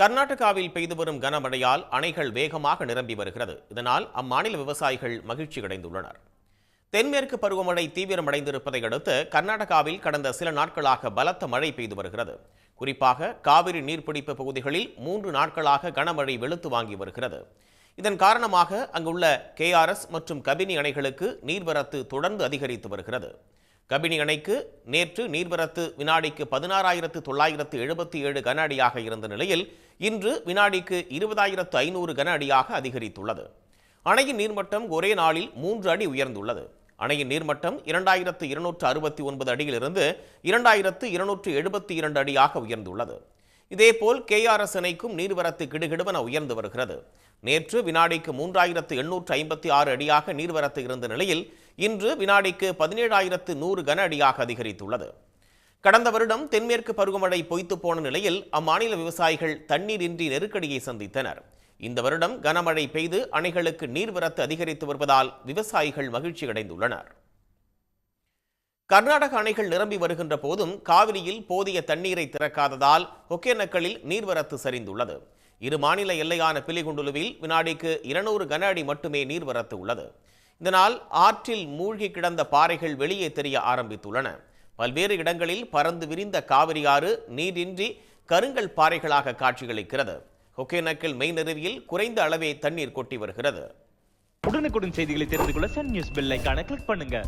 கர்நாடகாவில் பெய்து வரும் கனமழையால் அணைகள் வேகமாக நிரம்பி வருகிறது. இதனால் அம்மாநில விவசாயிகள் மகிழ்ச்சி அடைந்துள்ளனர். தென்மேற்கு பருவமழை தீவிரமடைந்திருப்பதை அடுத்து கர்நாடகாவில் கடந்த சில நாட்களாக பலத்த மழை பெய்து வருகிறது. குறிப்பாக காவிரி நீர்பிடிப்பு பகுதிகளில் மூன்று நாட்களாக கனமழை வெளுத்து வாங்கி வருகிறது. இதன் காரணமாக அங்குள்ள கேஆர்எஸ் மற்றும் கபினி அணைகளுக்கு நீர்வரத்து தொடர்ந்து அதிகரித்து வருகிறது. கபினி அணைக்கு நேற்று நீர்வரத்து வினாடிக்கு பதினாறாயிரத்து தொள்ளாயிரத்து எழுபத்தி ஏழு கன அடியாக இருந்த நிலையில் இன்று வினாடிக்கு இருபதாயிரத்து ஐநூறு கன அடியாக அதிகரித்துள்ளது. அணையின் நீர்மட்டம் ஒரே நாளில் மூன்று அடி உயர்ந்துள்ளது. அணையின் நீர்மட்டம் இரண்டாயிரத்து இருநூற்று அறுபத்தி ஒன்பது அடியிலிருந்து இரண்டாயிரத்து இருநூற்று எழுபத்தி இரண்டு அடியாக உயர்ந்துள்ளது. இதேபோல் கேஆர்எஸ் அணைக்கும் நீர்வரத்து கிடுகிடுவென உயர்ந்து வருகிறது. நேற்று வினாடிக்கு மூன்றாயிரத்து எண்ணூற்று ஐம்பத்தி ஆறு அடியாக நீர்வரத்து இருந்த நிலையில் இன்று வினாடிக்கு பதினேழாயிரத்து நூறு கன அடியாக அதிகரித்துள்ளது. கடந்த வருடம் தென்மேற்கு பருவமழை பொய்த்து போன நிலையில் அம்மாநில விவசாயிகள் தண்ணீரின்றி நெருக்கடியை சந்தித்தனர். இந்த வருடம் கனமழை பெய்து அணைகளுக்கு நீர்வரத்து அதிகரித்து வருவதால் விவசாயிகள் மகிழ்ச்சி அடைந்துள்ளனர். கர்நாடக அணைகள் நிரம்பி வருகின்ற போதும் காவிரியில் போதிய தண்ணீரை திறக்காததால் ஒகேனக்கலில் நீர்வரத்து சரிந்துள்ளது. இரு மாநில எல்லையான பிலிகுண்டுலுவில் வினாடிக்கு இருநூறு கன அடி மட்டுமே நீர்வரத்து உள்ளது. இதனால் ஆற்றில் மூழ்கி கிடந்த பாறைகள் வெளியே தெரிய ஆரம்பித்துள்ளன. பல்வேறு இடங்களில் பறந்து விரிந்த காவிரி ஆறு நீரின்றி கருங்கல் பாறைகளாக காட்சியளிக்கிறது. ஒகேனக்கல் அருவியில் குறைந்த அளவே தண்ணீர் கொட்டி வருகிறது. உடனுக்குடன் செய்திகளை தெரிந்து கொள்ள சன் நியூஸ் பெல் கிளிக் பண்ணுங்க.